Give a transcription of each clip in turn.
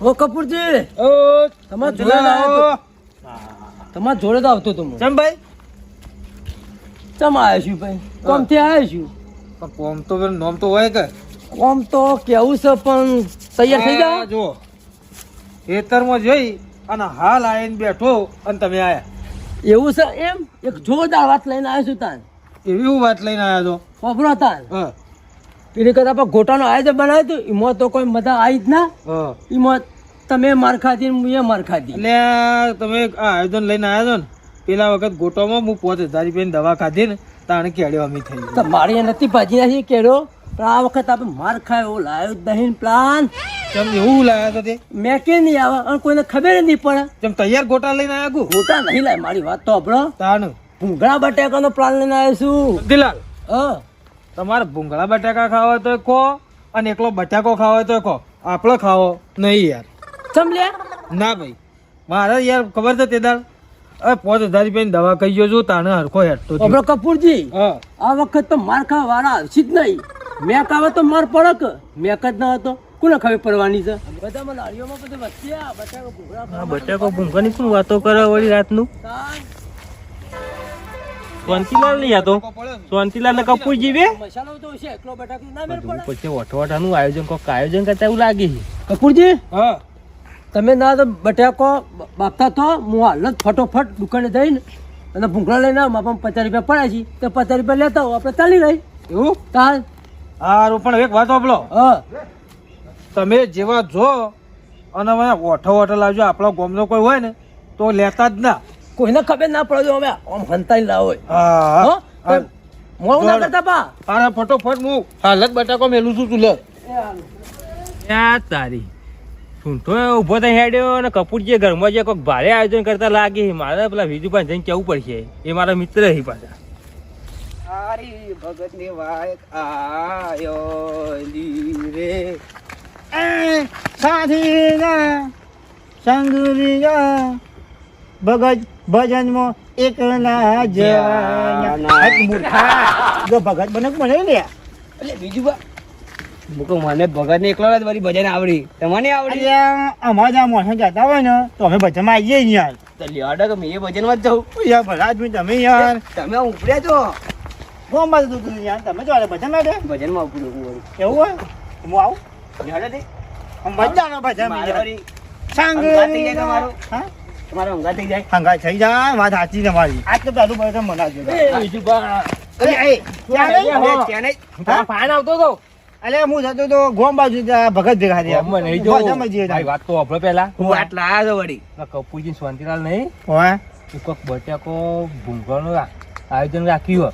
ઓ કપૂરજી! ઓ તમાર જોડે આવ્યો તમાર જોડે તો આવતો તમે ચમ ભાઈ? ચમ આવ્યો છું ભાઈ? કોમથી આવ્યો છું? કોમ તો નોમ તો હોય કે. કોમ તો કેવું છે પણ તૈયાર થઈ જાવ જો ખેતરમાં જઈ અને હાલ આવીને બેઠો અને તમે આયા. એવું છે એમ? એક જોરદાર વાત લઈને આવ્યો છું તાન. એવી વાત લઈને આવ્યા છો? ખબરો તાન. હા. પેલી કરતા ગોટાનો આયોજન બનાવ્યું હતું. એમાં તો કોઈ મજા આવી જ ના. એમાં તમે માર ખાધી ને મેં માર ખાધી. એટલે તમે આ આયોજન લઈને આવ્યા છો ને પેલા વખત ગોટોમાં હું પોતે તારી પેન દવા ખાધી ને તાણે કેળ્યો અમે થઈ તો મારી નથી ભાજી નથી કેળ્યો પણ આ વખત આપણે માર ખાયો લાયો જ નહીં પ્લાન. ચમ એવું લાયા હતા તે? મેં કે નહીં આવે અને કોઈને ખબર નહીં પડે. ચમ તૈયાર ગોટા લઈને આવ્યા ગુ ગોટા નહીં લાય મારી વાત તો આપણો તાણ. ભૂંગળા બટાકાનો પ્લાન લઈને આવ્યો છું. દિલાલ હા. તમારે ભૂંગળા બટાકા ખાવા તો ખો અને એકલો બટાકો ખાવો તો ખો. આપણો ખાવો નહીં યાર. ચમ લે. ના ભાઈ. મારે યાર ખબર છે તે દાળ? હવે પાંચ હજાર રૂપિયાની દવા કહી ગયો છું તાણે હરખો હેઠતો. આપણો કપૂરજી આ વખત તો માર ખાવા વાળા આવશે જ નહીં. મેં કાવે તો માર પડક. કે મેક જ ના હતો. કોને ખબર પડવાની છે? બધામાં લારીઓમાં બધે વચ્ચે બટાકો ભૂંગળા બટાકો શું વાતો કરે વળી રાતનું? તાન. શાંતિલાલ નહીં આતો શાંતિલાલ ને. કપૂર જીવે મસાલો તો છે એકલો બટાકો ના મેળ પડે. પછી વટવટાનું આયોજન કોક આયોજન કરતા એવું લાગે છે. કપૂરજી? હા. તમે ના તો બટાકો બાપતા તો હું હાલ જ ફટોફટ દુકાને જઈને અને ભૂંગળા લઈને આવું. મારા પાસે પચાસ રૂપિયા પડ્યા છે. તો પચાસ રૂપિયા લેતા આવો. આપણે ચાલી રહી. એવું? તાન હારું પણ એક વાત આપલો હા. તમે જેવા જો અને મને ઓઠો ઓઠો લાવજો. આપણો ગોમનો કોઈ હોય ને તો લેતા જ ના. કોઈને ખબર ના પડજો અમે આમ ના હોય. હા હો? મોડું ના કરતા પા તારા ફટોફટ હું હાલ જ બટાકો મેલું છું તું લે. તારી? સૂંઠો ઊભો થઈ હેડ્યો અને કપૂરજી ઘરમાં જે કોઈક ભારે આયોજન કરતા લાગે મારે પેલા વિજુભાઈ જઈને કેવું પડશે? એ મારા મિત્ર છે પાછા. તારી ભગતની વાયક આયો રે સાથીના સંગરીના ભગત ભજનમાં એકલા જ મૂર્ખા. જો ભગત બને મને એટલે બીજું મુકો મને ભગત ને એકલો જ બધી ભજન આવડી. તમને આવડી? અમારા આ મોસમ જતા હોય ને તો અમે ભજનમાં આવીએ જ યાર. તો કે મેં એ ભજનમાં જ જાઉં. યાર ભલા તમે યાર. તમે ઉપડ્યા છો? બાજુ તું તું યાર? તમે જો ભજન માટે ભજનમાં એવું હોય? હું આવું? લ્યાડો દે મજાનો ભજન અંગાત તમારું. હા? તમારો ઊંઘા થઈ જાય. હંગાઈ થઈ જાય વાત સાચી તમારી આજ તો પહેલું ભજન મનાવજો બીજું. હા? ફાન આવતો હતો. અલે હું જતો તો ગોમ બાજુ ભગત ભેગા થયા નહીં જો ભાઈ વાત તો આપણો પેલા હું આટલા વળી. પેલા કપૂરજી ને શાંતિલાલ નહીં. હોય તું કોક બટાકો ભૂંગળાનું આયોજન રાખ્યું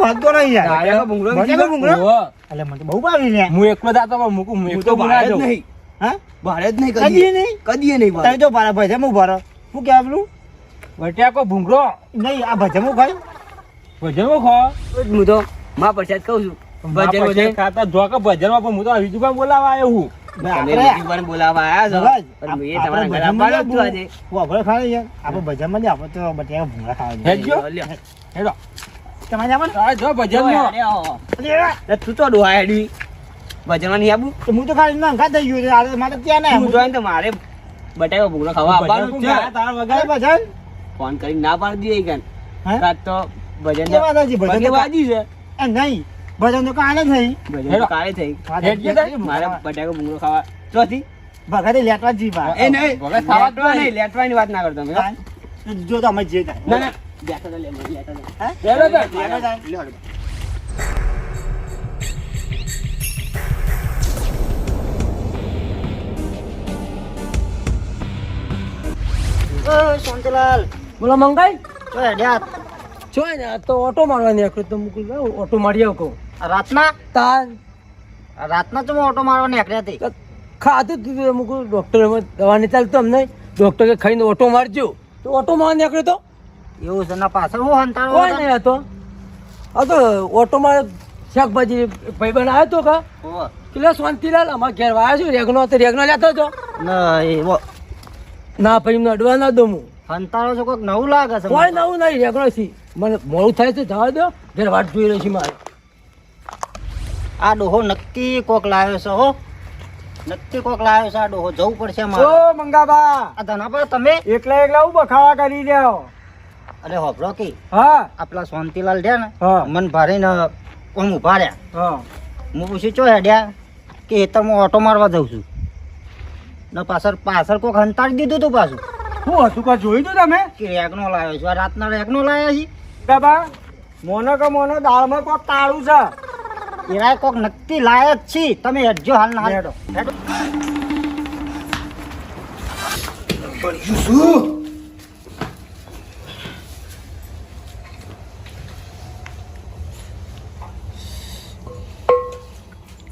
હોય. તો નહીં યાર. ભૂંગળો? ભૂંગળો? અલે મને બહુ ભાવી લે હું એકલો જાતો પણ મૂકું હું હું એકલો બહાર જ નહીં. હા? બહાર જ નહીં કદીએ નહીં? કદીએ નહીં. તમે તો ભજન હું ભરો શું કે આપલું બટાકો ભૂંગળો? નહીં આ ભજન ખાય? ખાઈ ભજનમાં ખો હું તો મા પ્રસાદ કહું છું. ભજન ભજન ખાતા જો કે ભજનમાં પણ હું તો વિજુભાઈ બોલાવા આવ્યો હું. બટાકા ભૂંગળા ખાવા જોઈએ. હેડજો. લ્યો. હેડો. તમારે જવાનું? આ જો ભજનમાં. અરે આવો. અરે, એટલે તું તો ડોહા હેડવી ભજનમાં નહીં આવું તો હું તો ખાલી નંગા થઈ છે. મારે ત્યાં ના તું મારે બટાકા ભૂંગળો ખાવા છે. તાર અરે વગર ભજન? ફોન કરીને ના પાડી દઈએ? તો ભજન ભજન વાજી છે. નહીં. ભજન તો કાલે થઈ. ભજન તો કાલે થઈ. મારે બટાકા ભૂંગળો ખાવા. ચોથી ભગતે લેટવા જી પા. એ નહીં. ભગત ખાવા નહીં. લેટવાની વાત ના કરતો તમે જો તો અમે જે થાય. ના ના. તો લે હે? શાંતિલાલ. બોલો મંગાઈ? તો હેડ્યા. છો ને તો ઓટો મારવાની આખું તો મૂકી લાવ, ઓટો મારી આવ કહું. રાતના? તાર. રાતના તો ઓટો મારવા નીકળ્યા હતી ખાધું તું તો મૂકું ડોક્ટર દવા નહીં ચાલતો અમને. ડૉક્ટરે ખાઈને ઓટો મારજો. તો ઓટો મારવા નીકળ્યો તો? એવું છે ના પાછળ હું હંતાડો કોઈ નહીં હતો આ તો ઓટો શાકભાજી ભાઈબંધ આવ્યો તો કા. પેલા શાંતિલાલ અમારા ઘેર આવ્યો છું રેગનો હતો રેગનો લેતો હતો. ના ભાઈ એમને અડવા ના દઉં હું. હંતાડો છો કોઈક નવું લાગે છે કોઈ નવું નહીં રેગનો થી મને મોડું થાય છે જવા દો. ઘેર વાટ જોઈ રહી છે મારે. આ ડોહો નક્કી કોક લાવ્યો છે હો. નક્કી કોક લાવ્યો છે આ ડોહો. જવું પડશે મારે. ઓ મંગાબા. આ ધનાબા તમે? એકલા એકલા હું ખાવા કરી રહ્યો અરે હોભળો કે. હા. આપલા શાંતિલાલ રહ્યા ને હા. મન ભારીને આમ ઊભા રહ્યા. હા. હું પૂછ્યું ચો હેડ્યા? કે હેતરમાં ઓટો મારવા જઉં છું. ને પાછળ પાછળ કોક હંતાડી દીધું તું પાછું. શું હતું કા જોયું તું તમે? કે રેગનો લાવ્યો છું. આ રાતના રેગનો લાવ્યા છે? બાબા મોનો કે મોનો દાળમાં કોક તાળું છે. એરાય કોક નક્કી લાયક છે. તમે હેડજો હાલ ના હાલ. હેડો. હેડો.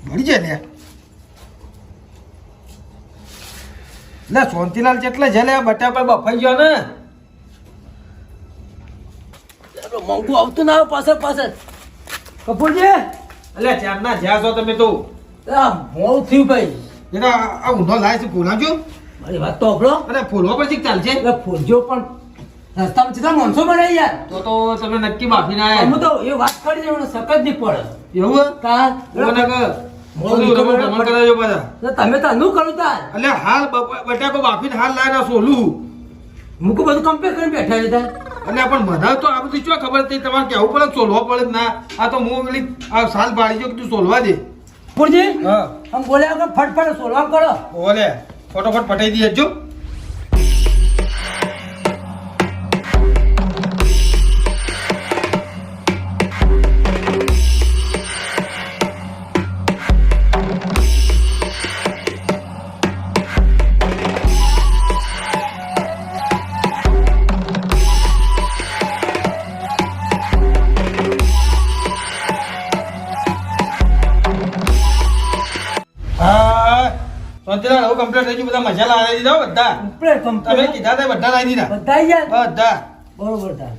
મળી જાય ને લે સોનતીલાલ જેટલે છે લે બટાકા બફાઈ ગયો ને. મોંઘું આવતું ના આવે પાછળ પાછળ. કપૂરજી. એટલે ચારના જ્યાં છો તમે તો. મોડું થયું ભાઈ. એના આ ઊંધો લાય છે ફોલાજો મારી વાત તો સાંભળો. અને ફોલવા પછી ચાલશે. એટલે ફૂલજો પણ રસ્તામાં કેટલા માણસો મળે યાર. તો તો તમે નક્કી માફી ના આવ્યા તો એ વાત કરી એમને સખત નહીં પડે. એવું કા તમે તો અનું કરું તાર? એટલે હાલ બ- બટાકો બાફીને હાલ લાય સોલું. મૂકું બધું કમ્પેર કરીને બેઠા છે તાર. અને પણ મને તો આ બધું શું ખબર હતી? તમારે કેવું પડે સોલવા પડે ના? આ તો હું પેલી આ સાલ પાડી જો તું સોલવા દે? પૂરજી હા. આમ બોલ્યા વગર ફટફટ સોલવા કરો. ઓલે ફટોફટ પટાઈ દઈએ જો કમ્પ્લીટ થઈ ગયું બધા મજા લાવી દીધા બધા. કમ્પ્લેટ તમે કીધા તા બધા લાવી દીધા. બધા યાર બધા. બરોબર તા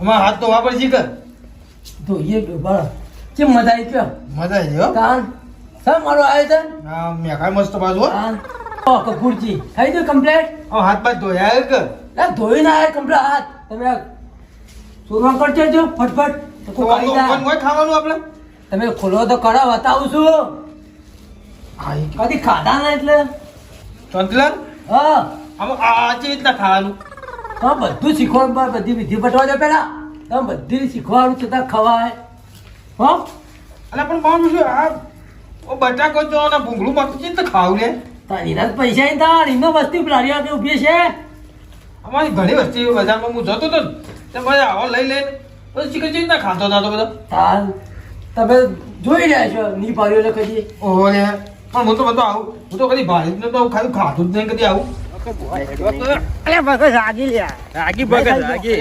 અમાર હાથ તો વાપર છે કે તો એ બાળ કે મજા આવી કયો મજા આવી ગયો કાન સા મારો આયોજન આ મેઘાય મસ્ત બાજુ હો. ઓ કપૂરજી ખાઈ દો કમ્પ્લેટ ઓ હાથ બાજ ધોયા કે લા ધોઈ ના આયા કમ્પ્લેટ હાથ. તમે સુરવા કરજો ફટફટ. તો કોઈ. કોઈ ખાવાનું આપણે તમે ખોલો તો કરાવ બતાવું છું. હા કદી ખાધા ના એટલે? શાંતિલાલ હા. આમ આ આ રીતના ખાવાનું? તો બધું શીખવાનું બા- બધી વિધિ પટવા દે પેલા. તો બધી શીખવાનું છતાં ખવાય. હો? અલા પણ મારું શું આ ઓ બટાકો જો અને ભૂંગળું મસ્ત છે તો ખાવું લે? તારી રાત પૈસા ય તાર એનો વસ્તી પ્લારીઓ કે ઊભી છે. અમારી ઘણી વસ્તી બજારમાં હું જતો તો ને તે બધા આવો લઈ લઈને પછી ચીકન ચીકન ના ખાતો હતો બધો? તાર તમે જોઈ રહ્યા છો ની પાડ્યો એટલે કદી? ઓહો લે પણ હું તો બધો આવું હું તો કદી ભારી જ નતો આવું ખાલી ખાધું જ નહીં કદી આવું. અરે બગસ રાગી લ્યા. રાગી ભગત રાગી.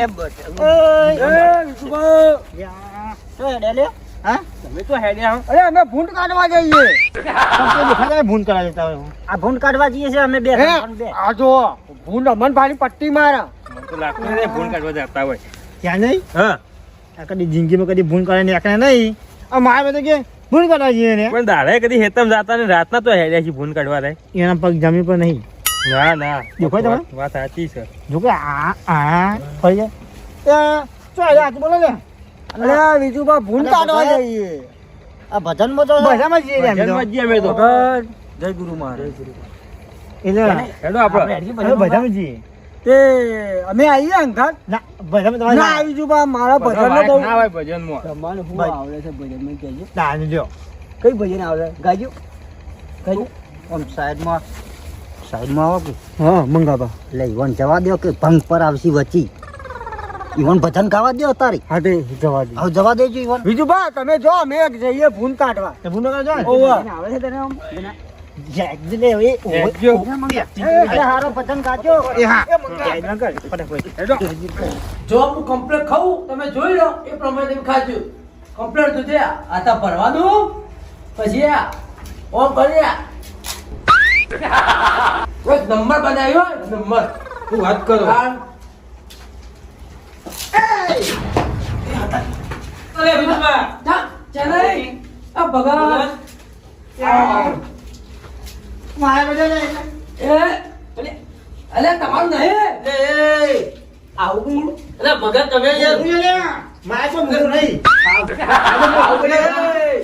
તો હેડે લે હા? તમે તો હેડ્યા હો. અરે અમે ભૂંડ કાઢવા જઈએ. તમને કરાવી દેતા હોય આ ભૂન કાઢવા જઈએ છે અમે બે હે? ત્રણ બે. આ જો ભૂંડ અમન ભારી પટ્ટી મારા. મને તો લાગતું કાઢવા જતા હોય. ત્યાં નહીં? હા. કદી જિંદગીમાં કદી ભૂન કાઢે નીકળે નહીં. આ મારે બધે કે ભૂન કાઢવા જઈએ ને પણ દાડે કદી હેતમ જાતા ને રાતના તો હેડ્યા છે ફોન કાઢવા થાય એના પગ જમી પણ નહીં. ના ના. દેખાય તમે? વાત- સાચી છે. જો કે આ આ ફરી જાય એ ચો આ બોલો ને. અરે બીજું બા ભૂંડ કાઢવા જઈએ. આ ભજનમાં તો બધામાં જઈએ અમે તો. ભજનમાં જ જઈએ અમે તો. જય ગુરુ મહારાજ. એટલે હેડો આપણે ભજન બધામાં જઈએ. તે અમે આવીએ અંગાત ના ભજન તમારે ના આવી જો બા મારા ભજન તો ના હોય ભજનમાં. તમારે શું ભાઈ. આવડે છે ભજનમાં કહેજો. ના જો. કઈ ભજન આવડે? ગાજો. ગાજો. ઓમ સાઈડમાં સાઈડમાં આવો કે? હા મંગાબા એટલે ઈવન જવા દો કે ભંગ પર આવશી વચી ઈવન ભજન ગાવા દો તારી. હા તે જવા દે હવે જવા દેજો ઈવન. બીજું બા તમે જો અમે એક જઈએ ફૂન કાઢવા. ન કરજો ઓવા. આવડે છે તને આમ? જેક હવે એકજો. એટલે હારો ભજન ગાજો એ હા. એ મંગા. એ ન કર, ફટાફટ. જો હું કમ્પ્લેટ ખાવું તમે જોઈ લો એ પ્રમાણે તમે ખાજો કમ્પ્લેટ તો છે આ તા ભરવાનું પછી આ ઓમ કરી કોઈ નંબર બનાવ્યો નંબર તું વાત કરો અરે આ ભગવાન મારે બધે એ અલે અલે તમારું નહીં એ આવું કઈ અરે ભગત તમે યાર. મારે તો મૂળ નહીં.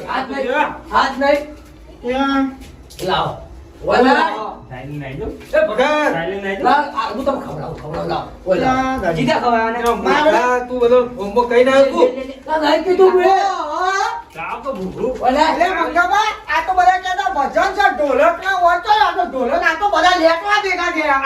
હાથ નહીં હાથ નહીં ઢોલક ના વચ્ચો ઢોલક આ તો બધા લેટવા દેખા ભેગા થયા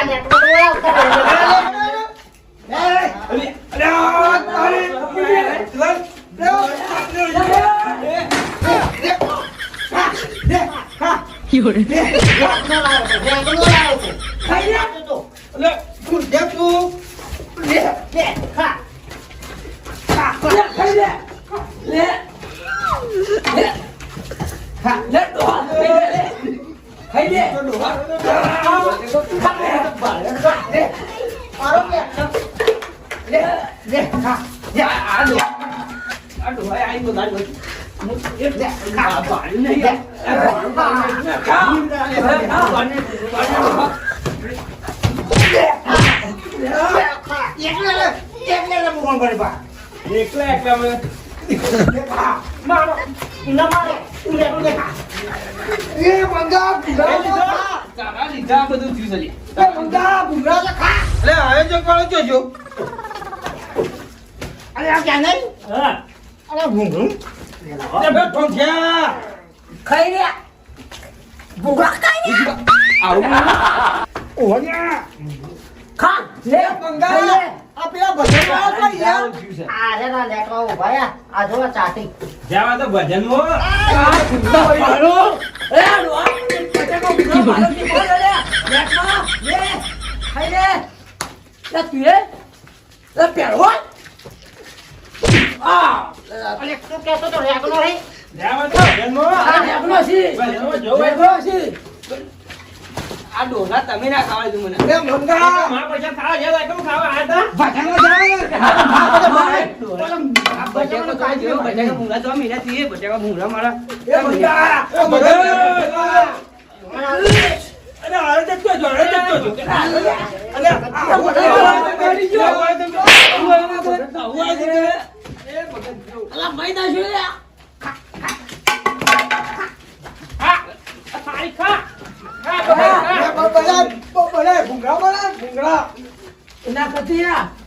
ત્યાં લાવો ઓલા સાયલી નાઈ દો એ ભગત સાયલી નાઈ દો લાવ આ હું તમને ખવડાવું ખવડાવું લાવ ઓલા ત્યાં ગાડી. જીતા ખવાને આ તું બધો હોમવર્ક કઈ ના તું ના નહીં કીધું મેં કાવ તો ભૂખું ઓલા અરે મંગાબા આ તો બધા કહેતા ભજન છે ઢોલક ના હોય તો આ તો ઢોલક આ તો બધા લેટવા ભેગા છે આ લેટવા તો ખાઈ એકલા એકલા મને તારા લીધા બધું થયું છે એટલે આયોજક વાળો જોજો હા ઠોઠિયા ખાઈ લે ભૂખા ખાઈ લે ખા લે ખાઈ લે આ પેલા ભજન વાળા તો યાર જાવા તો ભજન મો જાવા તો ભજન મો ભજન મો જોવે આ ડોલા તમે ના ખાવા દઉં મને એ મંગા માં પૈસા ખાવા જેવા કેમ ખાવા આયા બટેકા તો જો બટેકા ભૂંગળા તો મીના થી બટેકા ભૂંગળા મારા એ મંગા એ મંગા અરે આરે જતો જો આરે જતો જો અરે આ ગાડી જો તારી ખા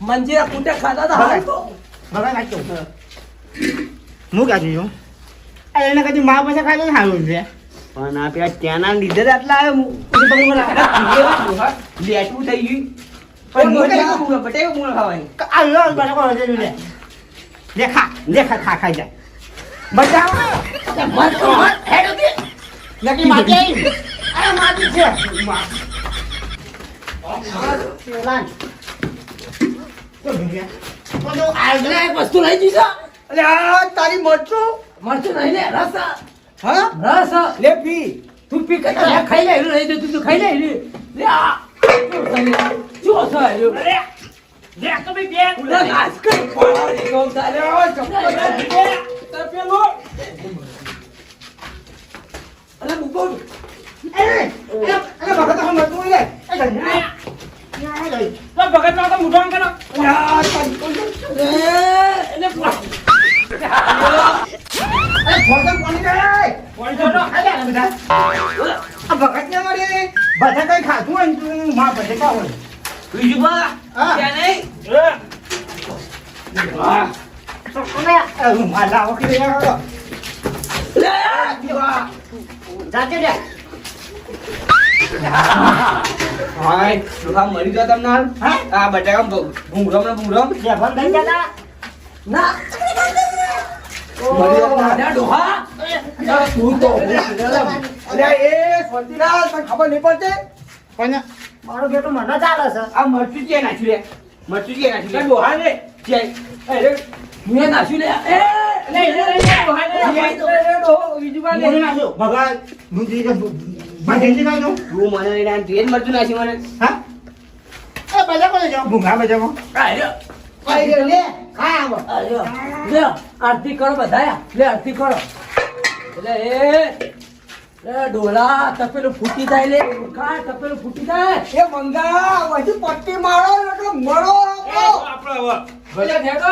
મંજીરા કુંડે ખાધા હતા હાલ. તો હું. ક્યાં જોયું એને કદી મા પૈસા ખાઈ સારું છે. પણ આ પેલા ત્યાંના લીધે જ આટલા આવ્યો. થઈ ગયું. પણ બટેકા ભૂંગળા બટેકા ખાવાની. આ બરાબર લે દેખા દેખા ખા ખાઈ જાય બચાવો નકી માટી અરે માટી છે પેલા તો ભૂગ્યા તો તો આજના એક વસ્તુ લઈ દીધો તારી મરચું મરચું નહીં લે રસ હા રસ લે પી તું પી લે ખાઈ લે લઈ દે તું ખાઈ લે. લે આ શું થાય લે તો બે ઘાસ કઈ ગો તારે અલે એ અરે બગા તો મરતું લે એ ભગત નો તો મુઢાણ કરો એને ભગત ને મળી બધા કઈ ખાધું હોય ને માં બધે કા હોય બીજું બા. ત્યાં નહીં માલા વખતે જાતે હાય ડોહા મરી ગયા તમને હાલ હા આ બટેકા ભૂંગળો ને ભૂંગળો લે ભલ દઈ ના મરી ગયા ના ડોહા તું તો અરે એ શાંતિલાલ તને ખબર નહીં પડતી પણ મારો બેટો મને ચાલે છે આ મરચું નાખ્યું લે મરચું નાખ્યું ડોહા છે અરે મેં નાખ્યું લે એ ડોહા બીજું નાખ્યો ભગવાન મુંજી કે ભાંડી નાખ્યો તું મને લઈને આવીને તું એ જ મરચું નાખ્યું મને. હા? એ બધા કોને જાવ ભૂંગા બજાવો આયો. ખાઈ ગયો લે ખા આયો. લે આરતી કરો બધાયા. લે આરતી કરો. એટલે એ લે ડોલા તપેલું ફૂટી જાય લે કા તપેલું ફૂટી જાય. એ મંગા પછી પટ્ટી મારો એટલે મરો આપણો હવે. ભલે ભેગો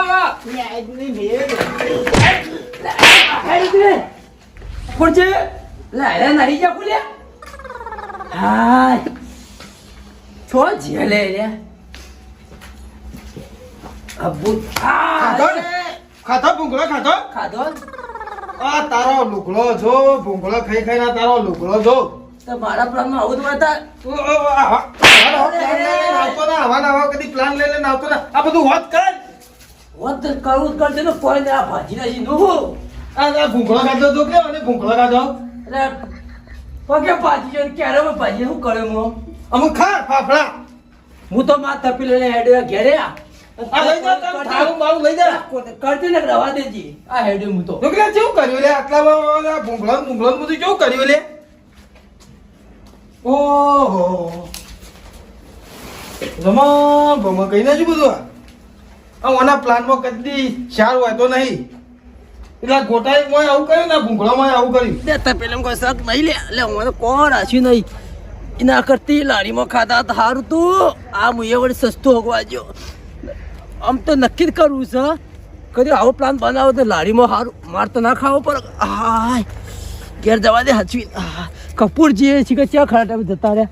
લે લે જા કુલ્યા હાય છો જેલે રે અબુ ખાધો? ખાધો ભૂંગળો ખાધો ખાધો આ તારો લુગડો જો ભૂંગળો ખાઈ ખાઈને તારો લુગડો જો તો મારા પ્લાનમાં આવું તો હતા આવતો ના, આવા ને કદી પ્લાન લઈ લઈને આવતો ના. આ બધું હોત કર. હોત કરવું જ કરશે ને કોઈ આ ભાજી ના નું આ ભૂંગળો ખાધો તો કેવો ને ભૂંગળો ખાધો એટલે પગે ભાજી છે ક્યારે અમે ભાજી શું કરે હું અમુક ખા ફાફડા. હું તો માં તપી લઈને હેડે ઘેરે આ. લઈ જા તારું થાળું બાળું લઈ જા કરતી ને રવા દેજી. આ હેડ્યો હું તો. છોકરા કેવું કર્યું લે? આટલામાં આ ભૂંગળો ને બધું કેવું કર્યું લે? ઓહો. જમા ભમણ કઈ નાખ્યું બધું આ? આ ઓના પ્લાનમાં કદી સારું હોય તો નહીં. એટલે આ ગોટાએ મોય આવું કર્યું લે એટલે હું કોણ રાખ્યું નહીં. એના કરતી લારીમાં ખાતા તો હારું તું. આ મુએ વળી સસ્તું હોગવા જો આમ તો નક્કી જ કરવું છે. કદી આવો પ્લાન બનાવો તો લારીમાં સારું માર તો ના ખાવો પણ હાય ઘેર જવા દે હાચવી. કપૂર જે છે કે ક્યાં ખરા ટાઈમે જતા રહ્યા.